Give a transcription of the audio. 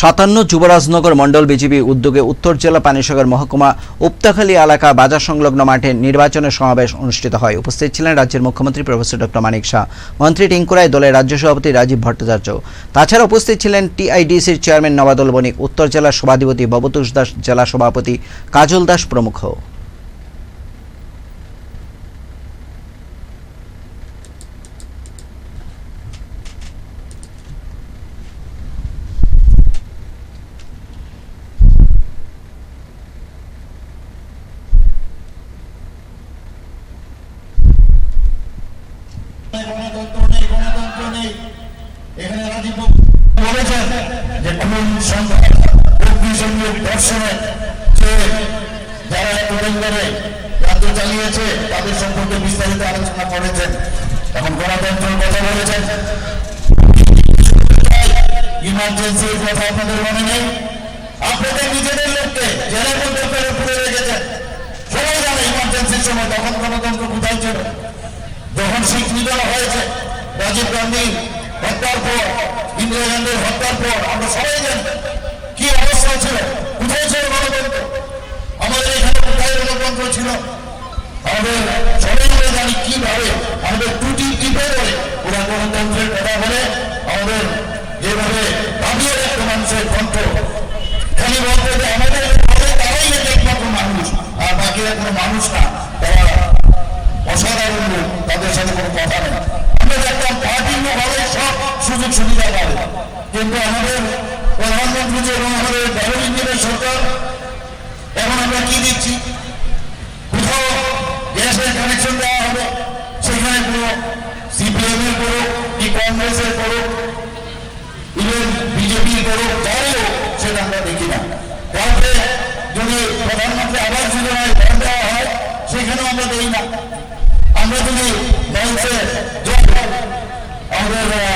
সাতান্ন যুবরাজনগর মণ্ডল বিজেপি উদ্যোগে উত্তর জেলা পানিসাগর মহকুমা উপতাখালী এলাকা বাজার সংলগ্ন মাঠে নির্বাচনের সমাবেশ অনুষ্ঠিত হয়। উপস্থিত ছিলেন রাজ্যের মুখ্যমন্ত্রী প্রফেসর ডক্টর মানিক শাহ, মন্ত্রী টিঙ্কু রায় দলের রাজ্য সভাপতি রাজীব ভট্টাচার্য। তাছাড়া উপস্থিত ছিলেন টিআইডিসির চেয়ারম্যান নবাদল বণিক, উত্তর জেলা সভাধিপতি ববতোষ দাস, জেলা সভাপতি কাজল দাস প্রমুখ। গণতন্ত্র নেই গণতন্ত্র নেই। এখানে রাজীব বলেছেন যে খুন সংখ্যা, অগ্নিসংযোগ ধর্ষণে যে যারা এতদিন ধরে রাজ্য চালিয়েছে, তাদের আপনাদের নেই? নিজেদের লোককে নিধন হয়েছে। রাজীব গান্ধী হত্যার পর ইন্দিরা গান্ধীর হত্যার পর আমরা সবাই জানি কি অবস্থা ছিল কোথায় ছিল গণতন্ত্র আমাদের এখানে কোথায় গণতন্ত্র ছিল আমাদের সবাই আমরা জানি কীভাবে আমাদের ত্রুটি টিপে ধরে ওরা গণতন্ত্রের কথা বলে আমাদের যেভাবে দাবিয়ে রাখতো মানুষের কণ্ঠ খালি বলতে যে আমাদের ঘরে তারাই নাকি একমাত্র মানুষ আর বাকিরা কোনো মানুষ না তারা অসাধারণ লোক তাদের সাথে কোনো আমরা সব সুযোগ সুবিধা পাবে কিন্তু আমাদের প্রধানমন্ত্রী যে এবং এখন আমরা কি দিচ্ছি কোথাও গ্যাসের কানেকশন দেওয়া হবে সেখানে কোনো সিপিএম এর করুক কি কংগ্রেসের করুক ইভেন বিজেপির করুক যারই সেটা আমরা দেখি না কাউকে যদি প্রধানমন্ত্রী আবাস যোজনায় দান দেওয়া হয় সেখানেও আমরা দেই না আমরা যদি হচ্ছে আমাদের